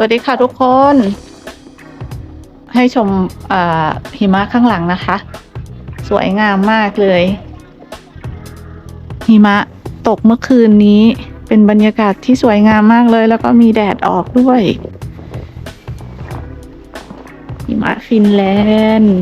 วัสดีค่ะทุกคน ให้ชมอ่าหิมะข้างหลังนะคะ สวยงามมากเลย หิมะตกเมื่อคืนนี้เป็นบรรยากาศที่สวยงามมากเลย แล้วก็มีแดดออกด้วยหิมะฟินแลนด์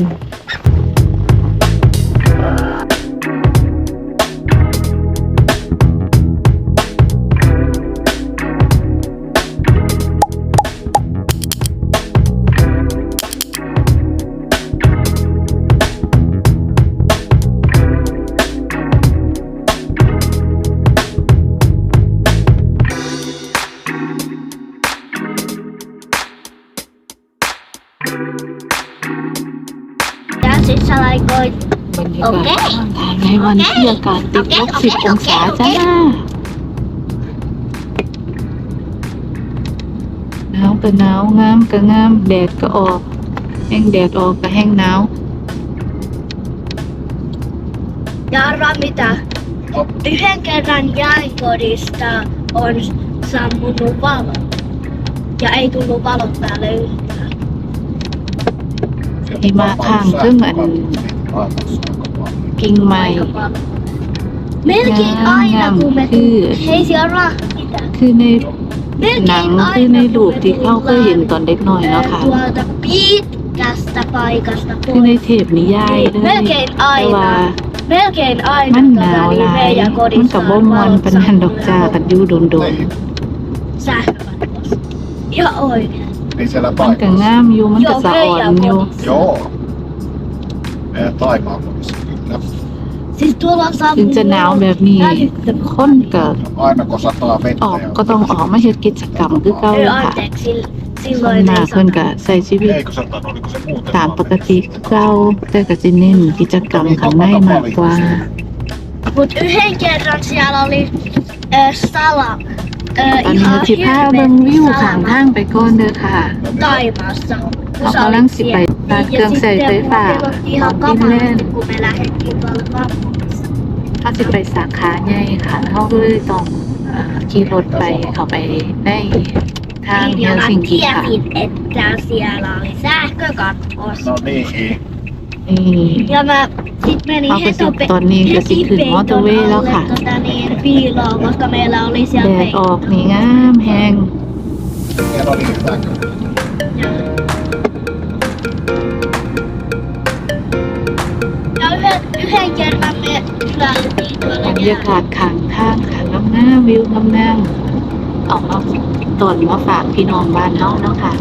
ในวันที่อากาศติดลบสิบองศาจ้า หนาวก็หนาวงามก็งาม แดดก็ออก แห้งแดดออกก็แห้งหนาว Jarra mitä? Yhden kerran jääkodista on sammunut valo. Ja ei tullut valot päälle yhtään. หิมะข้างซึ่งอันกิ่งไม้ Aika paljon. Melkein Jaa, aina kun me kyllä. Hei siellä mitä? คือในหนัง Melkein คือใน aina รูป kun ที่ me เขาเคยเห็นตอนเด็กน้อย tullaan เนาะค่ะ tuolta pitkästä paikasta คือใน pois. เทปนิยายเลย Melkein แต่ว่า aina. Melkein aina มันหนาว tota, ห niin ลาย meidän มัน kodissa กับบ่ on มวน valot เป็นหันดอกจ้ากันอยู่โดน sähkökatkossa. Ja oikein. Niin siellä ๆมันก็ taivassa. งามอยู่มันก็ Joo, สะอ่อนอยู่ Veijan Joo. Meidän taimaan ถึงจะหนาวแบบนี้คนก็ Aina kun sataa อ vettä อก ja ก็ต้องออกมาเฮ็ดกิจกรรมคือเก่า Ei ค่ะ anteeksi, sill- ส่วน silloin มาก ei เพิ่นก็ satanut. ใช้ชีวิต Eikö satanut, oliko se muuten ตาม vaan ปกติคือเก่าแต่ก็สิเน้นกิจกรรมข้างในมากกว่า Mut yhden kerran siellä oli ö, sala, ö, ตอนนี้ ihan สิพาเบิ่งวิว hirveä ข้าง salama ทางไปก่อนเด้อค่ะ Taimaassa. เขากำลังสิไปตาดเครื่องใส่ไฟฟ้าขอกกินเล่นเขาสิไปสาขาใหญ่ค่ะเขาเลยต้องขี่รถไปเขาไปในทางเฮลซิงกิค่ะเอ็ดกาไปสุดชนี่ยอดแบบฮีตอนนี้ก็สิถึงมอเตอร์เวย์แล้วค่ะแดดออกนี่งามแห้ง บรรยากาศข้างทางค่ะงามงามวิวงามงามออกมาตอนมาฝากพี่น้องบ้านเฮาเนาะค่ะ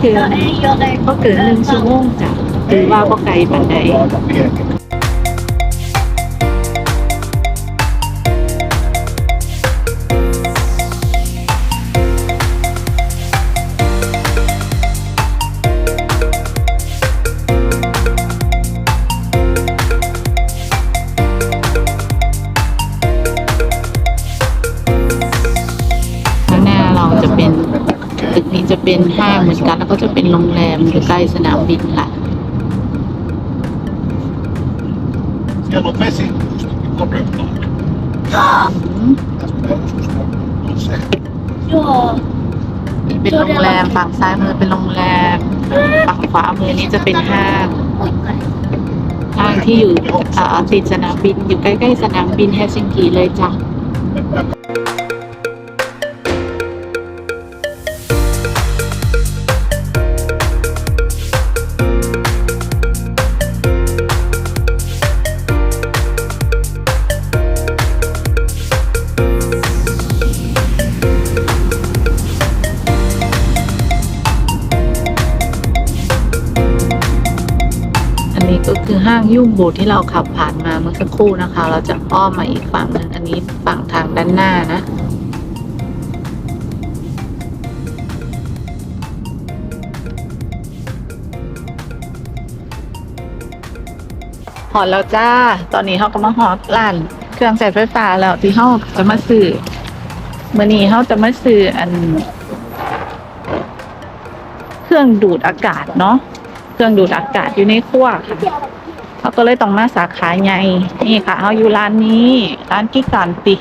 งรถก็เกิน ei ole ก็เกินหนึ่งชั่วโมงจ้ะถือว่าก็ไกลปานใด เป็นห้างเหมือนกัน แล้วก็จะเป็นโรงแรมอยู่ใกล้สนามบินค่ะ Siellä on vesi jostakin todella. อืม Tässä perustusta on se. Joo. นี่เป็นโรงแรมฝั่งซ้ายมือเป็นโรงแรมฝั่งขวามือนี้จะเป็นห้างห้างที่อยู่อ่าติดสนามบินอยู่ใกล้ๆสนามบินเฮลซิงกิเลยจ้ะ ยุ่งบูดที่เราขับผ่านมาเมื่อสักครู่นะคะ เราจะอ้อมมาอีกฝั่งนึงอันนี้ฝั่งทางด้านหน้านะหอดแล้วจ้า ตอนนี้เขาก็มาหอดร้านเครื่องใช้ไฟฟ้าแล้วที่เขาจะมาซื้อเมื่อนี้เขาจะมาซื้ออัน เครื่องดูดอากาศเนาะ เครื่องดูดอากาศอยู่ในขั้วค่ะ เขาก็เลยต้องมาสาขาใหญ่นี่ค่ะเขาอยู่ร้านนี้ร้านกิการติ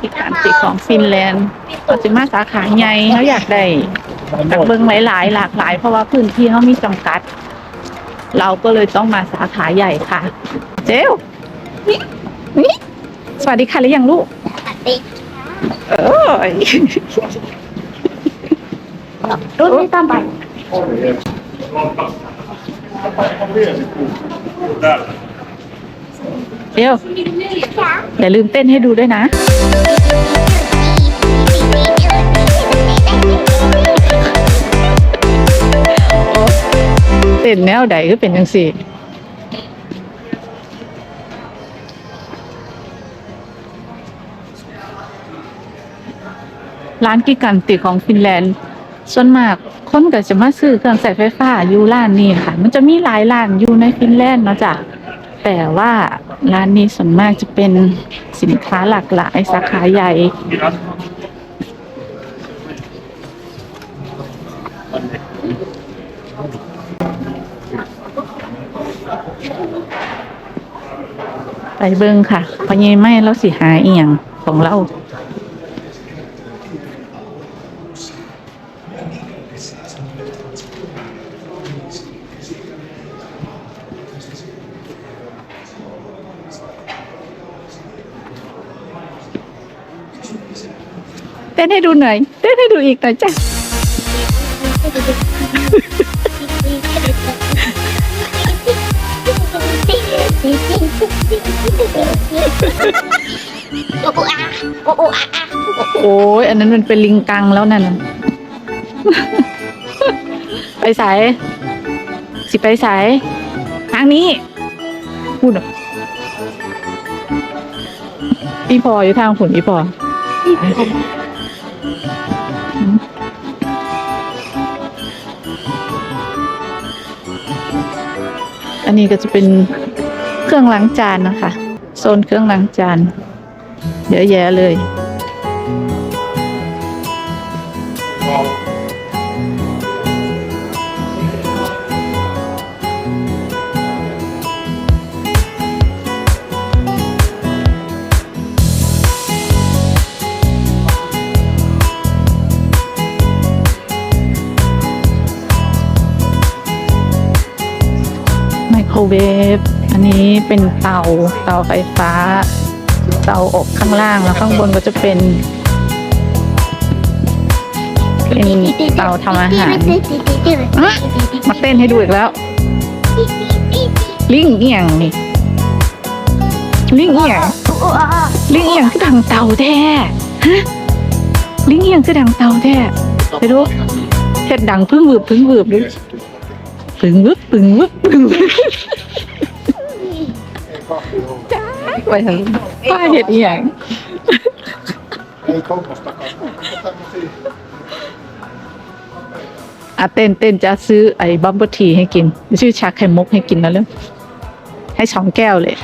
กิการติของฟินแลนด์ก็จะมาสาขาใหญ่เขาอยากได้จากเบิงหลายๆ หลากหลาย เพราะว่าพื้นที่เขามีจำกัด เราก็เลยต้องมาสาขาใหญ่ค่ะ เจลนี่นี่สวัสดีค่ะหรือยังลูกเออรุ่นนี้ตามไป เดี๋ยวอย่าลืมเต้นให้ดูด้วยนะ เต้นแนวใดก็เป็นจังสี่ร้านกิกันติของฟินแลนด์ ส่วนมาก คนก็จะมาซื้อเครื่องใช้ไฟฟ้าอยู่ร้านนี้ค่ะ มันจะมีหลายร้านอยู่ในฟินแลนด์เนาะจ้ะแต่ว่าร้านนี้ส่วนมากจะเป็นสินค้าหลากหลายสาขาใหญ่ ไปเบิ่งค่ะพราะยังไม่เราสิหาเอียงของเรา ดูหน่อยเต้นให้ดูอีกหน่อยจ้ะโอ้ยอันนั้นมันเป็นลิงกังแล้วนั่นไปสายสิไปสายทางนี้พูดอะอีพออยู่ทางฝุ่นอีพอ อันนี้ก็จะเป็นเครื่องล้างจานนะคะ โซนเครื่องล้างจานเยอะแยะเลย เวฟ อันนี้เป็นเตาเตาไฟฟ้า เตาอบข้างล่างแล้วข้างบนก็จะเป็น เป็นเตาทำอาหารมาเต้นให้ดูอีกแล้ว ลิงเอียงนี่ ลิงเอียง ลิงเอียงคือดังเตาแท้ฮะลิงเอียงคือดังเตาแท้ไปดูเฮ็ดดังพึ่งวืบพึ่งวืบเลยพึ่งวึบพึ่งวึบพึ่งวึบ จ้าไปทางป้าเฮ็ดอีหยัง Ei komposta tämmöisiä. อะเต้นเต้นจะซื้อไอ้บัมเบอร์ทีให้กิน ชื่อชาไข่มุกให้กินนะเรื่องให้สองแก้วเลย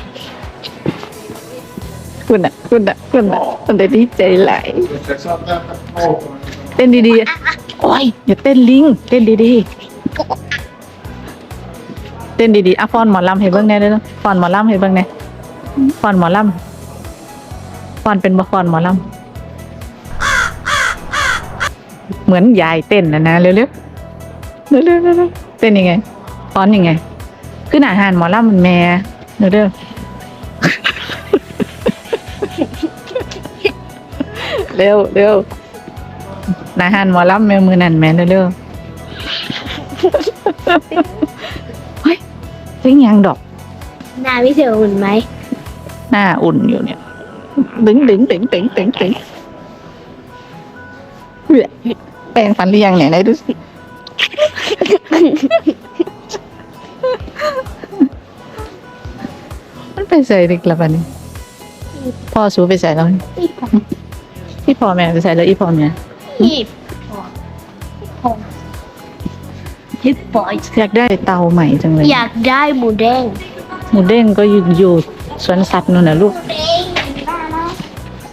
คุณอะคุณอะคุณอะมันได้ดีใจไหลาย Jos et saa täältä polkua, niin เต้นดีๆ โอ้ยอย่าเต้นลิง เต้นดีๆ เต้นดีๆอะฟอนหมอลำให้เบิ่งแน่เด้อฟอนหมอลำให้เบิ่งแน่ฟอนหมอลำฟอนเป็นบ่ฟอนหมอลำเหมือนยายเต้นนะนะเร็วๆเร็วๆเร็วๆเต้นยังไงฟอนยังไงขึ้นอาหารหมอลำมันแม่เร็วๆเร็วเร็วอาหารหมอลำแม่มือนั่นแม่เร็วๆ เสียงยังดอกนาวิเศษอุ่นไหมหน้าอุ่นอยู่เนี่ยดึงดึงดึงดึงดึงดึงเฮ้ยแปรงฟันหรือยังเนี่ยไหนดูสิมันไปใส่ดึกแล้วปะเนี่ยพ่อสูไปใส่แล้วนี่พี่พ่อแม่ไปใส่แล้วอีพ่อแม่ฮิป ฮิปปอยอยากได้เตาใหม่จังเลย อยากได้หมูแดงหมูเด้งก็อยู่อยู่สวนสัตว์นู่นน่ะลูก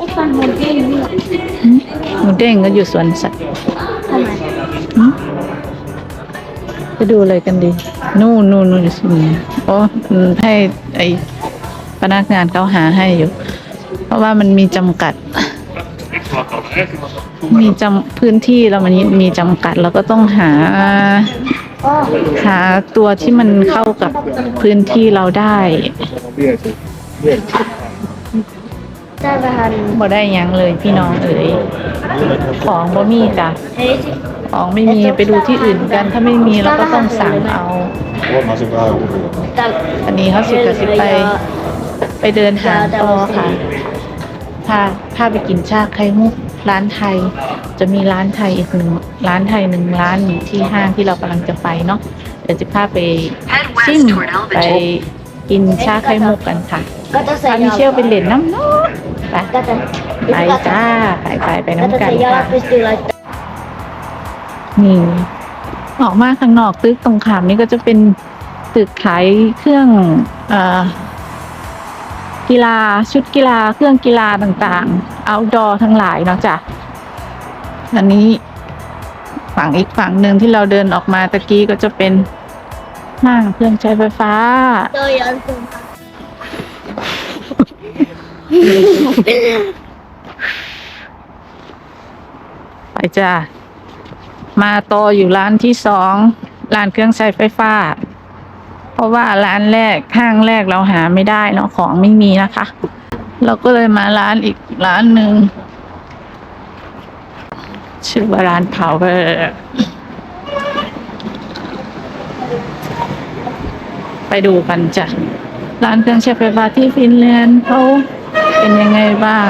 Ik kan mijn ding niet. หมูเด้งก็อยู่สวนสัตว์ Kom maar. หืมไปดูอะไรกันดี นู่นนู่นนู่นอยู่สิโอ้อืมให้ไอพนักงานเขาหาให้อยู่ เพราะว่ามันมีจำกัด มีจำพื้นที่แล้วมันมีจำกัด แล้วก็ต้องหา Oh, หาตัวที่มันเข้ากับพื้นที่เราได้ daar we gaan. บ่ได้หยังเลยพี่น้องเอ๋ยของบ่มีจ้ะของไม่มีไปดูที่อื่นกัน ถ้าไม่มีเราก็ต้องสั่งเอาอันนี้เขาสิบกับสิบไป ไปเดินหาต่อค่ะพาพาไปกินชาไข่มุก ร้านไทย จะมีร้านไทยอีกหนึ่งร้านไทยหนึ่งร้านอยู่ที่ห้างที่เรากำลังจะไปเนาะเดี๋ยวจะพาไปซิ่งไปกินชาไข่มุกกันค่ะ Wat is พา er? มิเชลไปเล่นน้ำเนาะไปไปจ้าไปไปไปน้ำกันค่ะนี่ออกมาข้างนอกตึกตรงขามนี่ก็จะเป็นตึกขายเครื่องอกีฬาชุดกีฬาเครื่องกีฬาต่างๆ outdoor ทั้งหลายเนาะจ้ะอันนี้ฝั่งอีกฝั่งหนึ่งที่เราเดินออกมาตะกี้ก็จะเป็นห้างเครื่องใช้ไฟฟ้า Zo, ja. dat is- ไปจ้ามาโตอยู่ร้านที่สองร้านเครื่องใช้ไฟฟ้า เพราะว่าร้านแรกห้างแรกเราหาไม่ได้เนาะของไม่มีนะคะ เราก็เลยมาร้านอีกร้านหนึ่งชื่อว่าร้าน Power ไปดูกันจ้ะร้านเครื่องใช้ไฟฟ้าที่ฟินแลนด์เขาเป็นยังไงบ้าง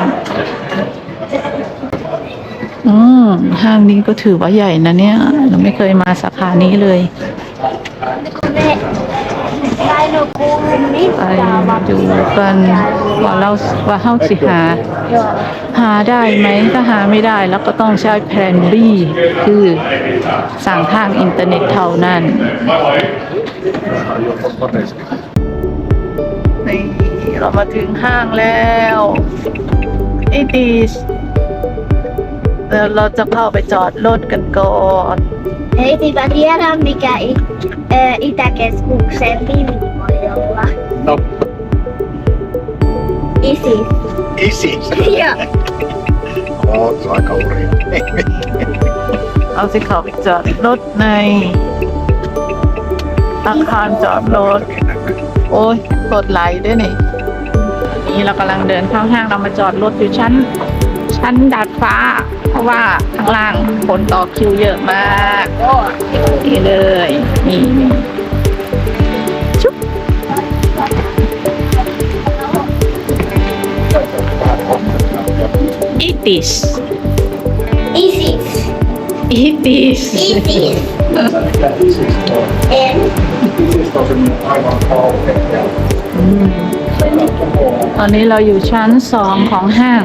อืมห้างนี้ก็ถือว่าใหญ่นะเนี่ย เราไม่เคยมาสาขานี้เลย ไปดูกันว่าเราว่าเฮาสิหา หาได้ไหมถ้าหาไม่ได้แล้วก็ต้องใช้แผน B คือสั่งทางอินเทอร์เน็ตเท่านั้นนี่เรามาถึงห้างแล้วไอีดีสเดี๋ยวเราจะเข้าไปจอดรถกันก่อน Heet die barriera mikä i, äh, Itäkeskuksen nimi voi olla? No, Isis. Isis. ja. Oo, se on aika hurjaa. เอาสิเขาไปจอดรถใน อาคารจอดรถ โอ้ยกดไหลด้วยนี่นี่เรากำลังเดินเข้าห้างเรามาจอดรถอยู่ชั้น ชั้นดาดฟ้า เพราะว่าข้างล่างคนต่อคิวเยอะมากนี่เลย นี่ Eat this Isis. Eat this Isis. En ตอนนี้เราอยู่ชั้นสองของห้าง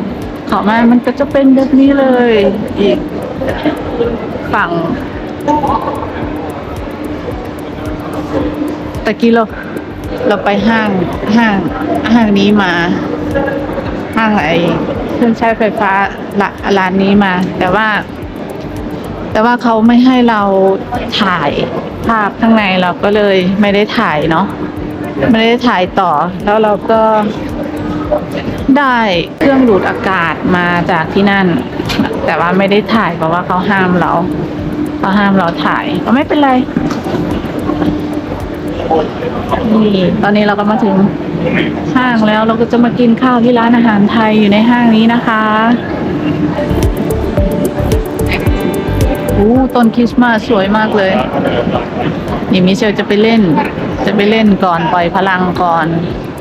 เข้ามามันก็จะเป็นแบบนี้เลย อีกฝั่งตะกี้เราเราไปห้างห้างห้างนี้มา ห้างไอ เครื่องใช้ไฟฟ้าละร้านนี้มา แต่ว่า แต่ว่าเขาไม่ให้เราถ่ายภาพข้างในเราก็เลยไม่ได้ถ่ายเนาะไม่ได้ถ่ายต่อ แล้วเราก็ได้เครื่องดูดอากาศมาจากที่นั่น แต่ว่าไม่ได้ถ่ายเพราะว่าเขาห้ามเราเขาห้ามเราถ่ายก็ไม่เป็นไรนี่ตอนนี้เราก็มาถึง ห้างแล้วเราก็จะมากินข้าวที่ร้านอาหารไทยอยู่ในห้างนี้นะคะอู้ต้นคริสต์มาสสวยมากเลยนี่มิเชลจะไปเล่น จะไปเล่นก่อนปล่อยพลังก่อน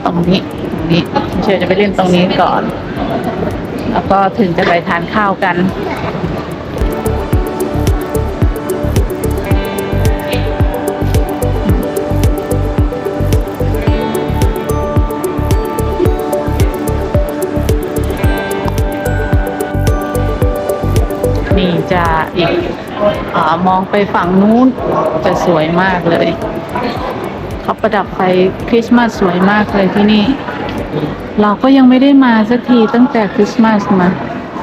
ตรงนี้ตรงนี้มิเชลจะไปเล่นตรงนี้ก่อน แล้วก็ถึงจะไปทานข้าวกัน จะอีกอมองไปฝั่งนู้นจะสวยมากเลยเขาประดับไฟคริสต์มาสสวยมากเลยที่นี่ เราก็ยังไม่ได้มาสักทีตั้งแต่คริสต์มาสมา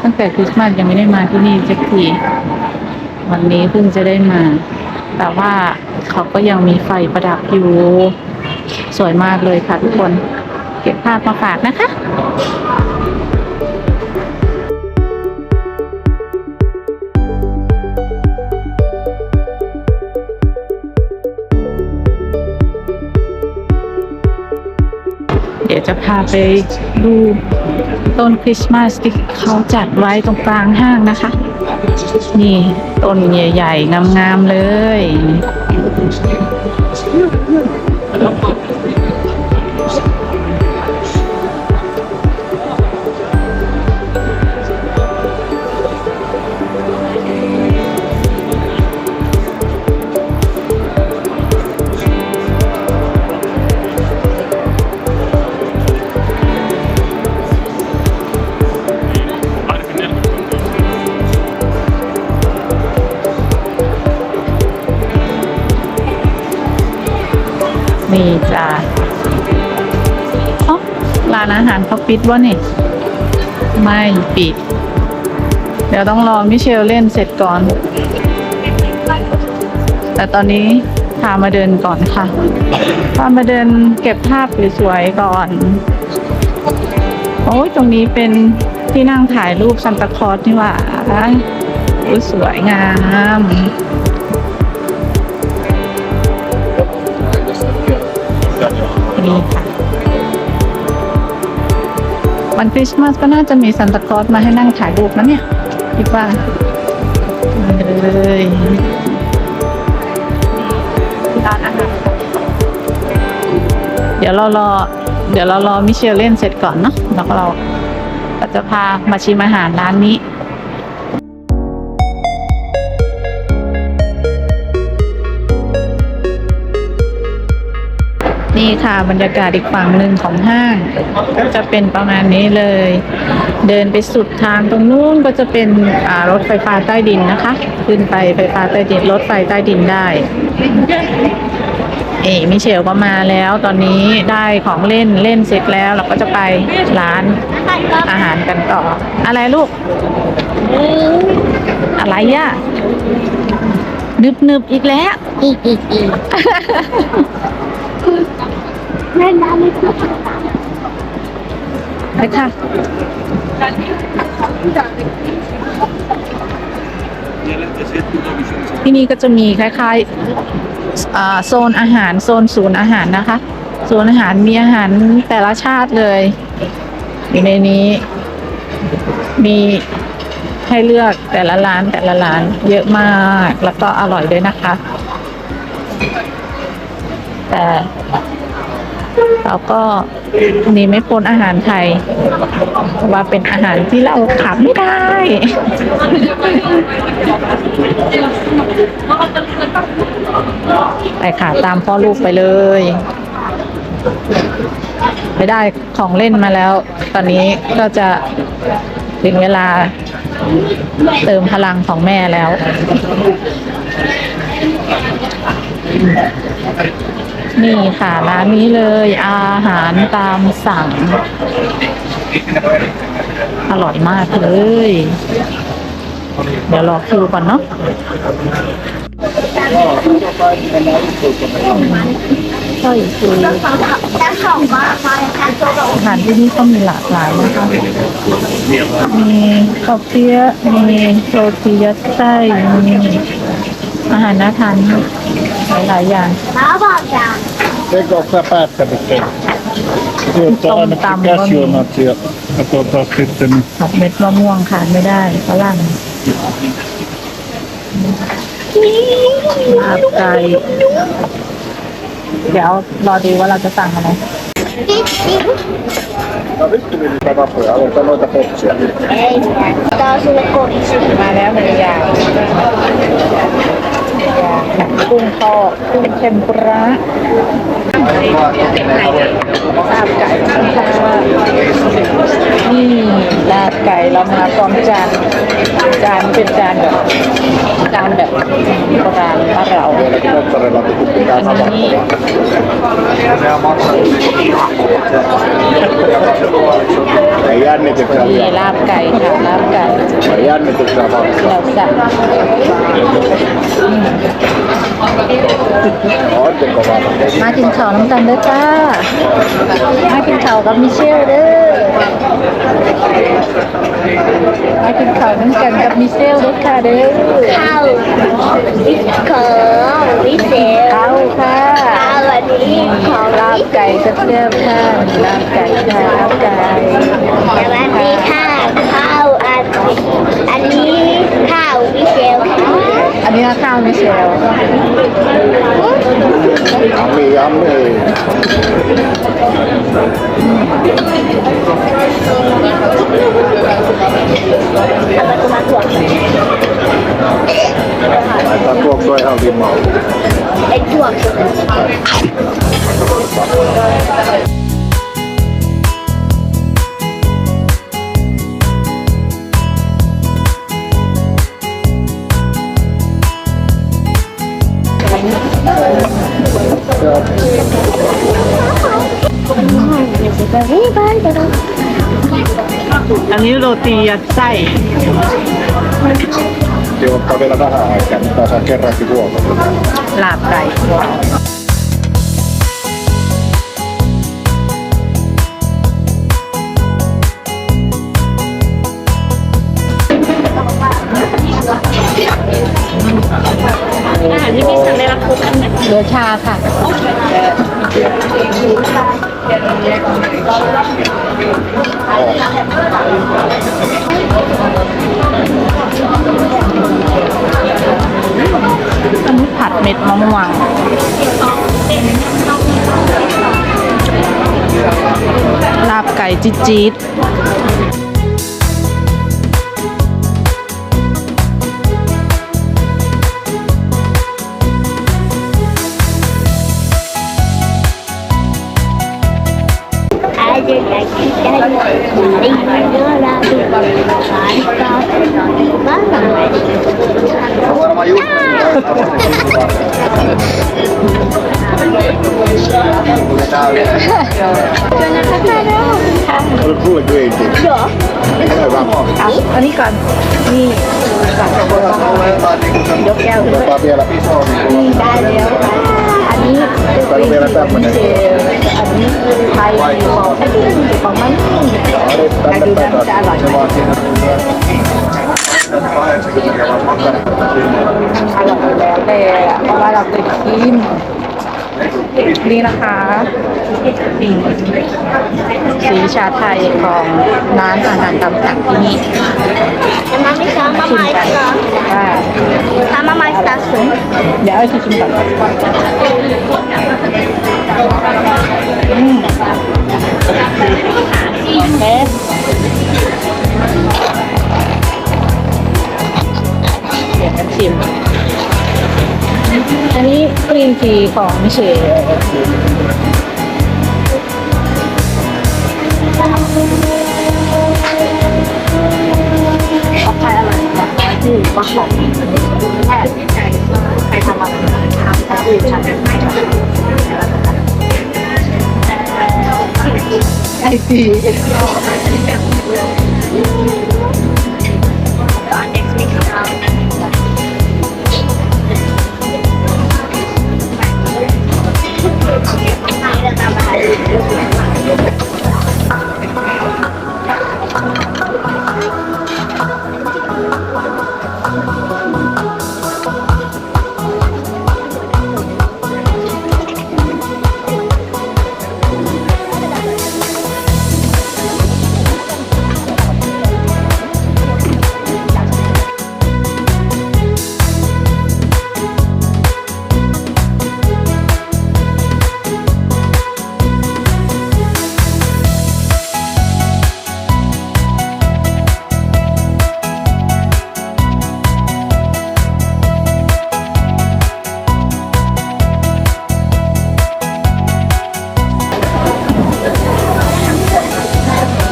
ตั้งแต่คริสต์มาสยังไม่ได้มาที่นี่สักทีวันนี้เพิ่งจะได้มา แต่ว่าเขาก็ยังมีไฟประดับอยู่ สวยมากเลยค่ะทุกคน เก็บภาพมาฝากนะคะ ดี๋ยวจะพาไปดูต้นคริสต์มาสที่เขาจัดไว้ตรงกลางห้างนะคะ นี่ต้นใหญ่ๆงามๆเลยานอาหารเขาปิดวะนี่ไม่ปิด เดี๋ยวต้องรอมิเชลเล่นเสร็จก่อน แต่ตอนนี้พามาเดินก่อนค่ะพามาเดินเก็บภาพสวยๆก่อน โอ้ยตรงนี้เป็นที่นั่งถ่ายรูปซันตาคอสนี่หว่าสวยงามนี่ค่ะ วันคริสต์มาสก็น่าจะมีซันตาคลอสมาให้นั่งถ่ายรูปนะเนี่ยคิดว่าเลยร้านอาหารเดี๋ยวเรารอ เดี๋ยวเรารอมิเชลเล่นเสร็จก่อนเนาะแล้วก็เราก็จะพามาชิมอาหารร้านนี้ นี่ค่ะบรรยากาศอีกฝั่งหนึ่งของห้างก็จะเป็นประมาณนี้เลย เดินไปสุดทางตรงนู้นก็จะเป็นรถไฟฟ้าใต้ดินนะคะ ขึ้นไปไฟฟ้าใต้ดินรถไฟใต้ดินได้เอ๋มิเชลก็มาแล้วตอนนี้ได้ของเล่นเล่นเสร็จแล้วเราก็จะไปร้านอาหารกันต่อ อะไรลูก อะไรย่ะนึบนึบอีกแล้วอีกอีกอีก แม่น้ำไม่ถูกไปค่ะที่นี่ก็จะมีคล้ายๆโซนอาหารโซนศูนย์อาหารนะคะ โซนอาหารมีอาหารแต่ละชาติเลย อยู่ในนี้ มีให้เลือกแต่ละร้านแต่ละร้านเยอะมากแล้วก็อร่อยด้วยนะคะ แต่ เราก็นี่ไม่พ้นอาหารไทย ว่าเป็นอาหารที่เราขาดไม่ได้ ไปค่ะตามพ่อลูกไปเลย ไปได้ของเล่นมาแล้ว ตอนนี้ก็จะถึงเวลาเติมพลังของแม่แล้ว นี่ค่ะร้านนี้เลยอาหารตามสั่ง อร่อยมากเลย เดี๋ยวรอคิวก่อนเนาะใช่คือแต่สองมาไปแต่ตัวอาหารที่นี่ก็มีหลากหลายนะคะ มีข้าวเปี๊ยะมีโรตียัดไส้มีอาหารน่าทาน หลายๆอย่างมาบอกจัง Lägg också aperta mycket. Tom Utan tam cashew nut till att de tar flytten. ผัดเม็ดมะม่วงขาดไม่ได้ฝรั่งลาบไก่เดี๋ยวรอดูว่าเราจะสั่งอะไรปิ๊บปิ๊บ Ja, visst du vill ta på. Jag låter låta på också. เอ้ยตาสุโกอิชิมาแล้วหนึ่งอย่าง กุ้งทอดกุ้งเทมปุระลาบไก่ค่ะนี่ลาบไก่เรามาพร้อมจานจานเป็นจานแบบจานแบบโบราณของเราอันนี้ย่นี่ลาบไก่ค่ะลาบไก่ย่านไม่เราสั่มากินข้าวน้ำกันเด้อจ้า มากินข้าวกับมิเชลเด้อ มากินข้าวน้ำกันกับมิเชลเด้อค่ะเด้อ ข้าววิสของวิเศษข้าวค่ะข้าวอันนี้ของลาบไก่กระเทียมค่ะลาบไก่ค่ะลาบไก่สวัสดีค่ะข้าวอันอันนี้ข้าววิเศษค่ะ เนื้อข้าวมิเชล yummy yummy ตะพวกด้วยเอาดีเมาไอ้ตัว ออันนี้โรตียัดไส้ Se ottaa vielä vähän aikaa, niin pääsee kerrankin huomenna. ลาบไก่ ลือชาค่ะ อันนี้ผัดเม็ดมะม่วงลาบไก่จี๊ด Oliko sulle green tea? Joo. Hyvä. เอาอันนี้ก่อน นี่สั่งโบรายกแก้วด้วย Otetaan vielä iso. นี่ได้แล้วอันนี้เป็นกรีนทีของมิเชลอันนี้คือไทยของอันนี้ของมันนี่ดู tänne นจะอร่อยไหม vaatii 80 grammaa makaronit. อร่อยแล้วแต่เพราะว่าเราเคยกิน นี่นะคะนี่สีชาไทยของร้านอาหารตามสั่งที่นี่ Tämä mikä on mama ชิมกัน istaa. ว่า Tämä maistaa sun. เดี๋ยวให้ชิมก่อนอืมโอเคเดี๋ยวกันชิม อันนี้กรีนทีของมิเชลออกไปอร่อยแบบน้อยที่ว่าของแค่ใครทำอะไรทำแต่อื่นฉันไอซี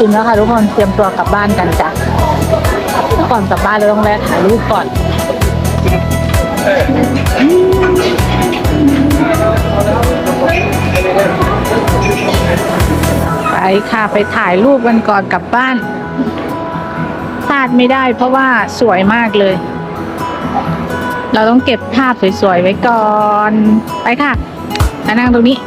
อิ่มแล้วค่ะทุกคนเตรียมตัวกลับบ้านกันจ้ะก่อนกลับบ้านเราต้องแวะถ่ายรูปก่อนไปค่ะไปถ่ายรูปกันก่อนกลับบ้านพลาดไม่ได้เพราะว่าสวยมากเลย เราต้องเก็บภาพสวยๆไว้ก่อน ไปค่ะนั่งตรงนี้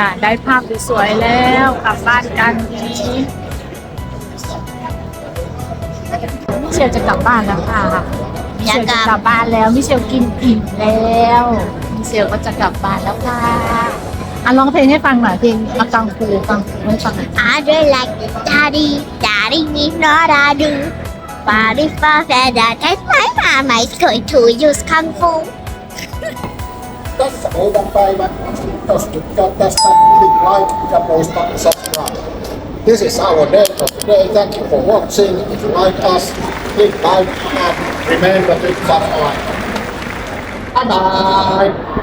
ค่ะได้ภาพสวยๆแล้วกลับบ้านกันทีนี้มิเชลจะกลับบ้านแล้วค่ะมิเชลจะกลับบ้านแล้วมิเชลกินอิ่มแล้วมิเชลก็จะกลับบ้านแล้วค่ะอะร้องเพลงให้ฟังหน่อยเพลงมากังฟูฟังให้ฟังหน่อย I don't like daddy daddy is not I do but if I said that that's my mom is going to use kung fu Tässä meidän. Jos tykkäät tästä, like ja muista subscribe. This is our day for today. Thank you for watching. If you like us, click like and remember to subscribe. Bye bye..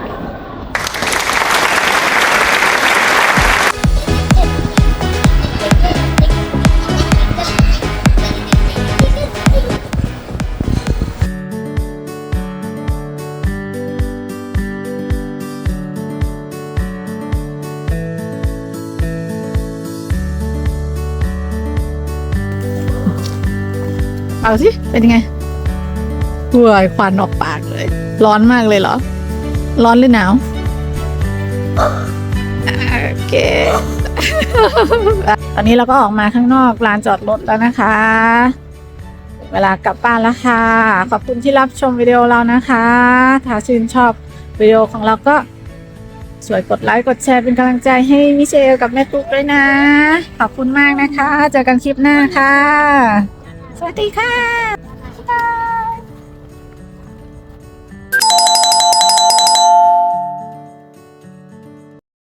เอาสิ เป็นยังไงเวายควันออกปากเลย ร้อนมากเลยเหรอ ร้อนหรือหนาว โอเค ตอนนี้เราก็ออกมาข้างนอกลานจอดรถแล้วนะคะ เวลากลับบ้านแล้วค่ะ ขอบคุณที่รับชมวิดีโอเรานะคะ ถ้าชื่นชอบวิดีโอของเราก็สวยกดไลค์กดแชร์เป็นกำลังใจให้มิเชลกับแม่ตุ๊กด้วยนะ ขอบคุณมากนะคะ เจอกันคลิปหน้าค่ะ สวัสดีค่ะ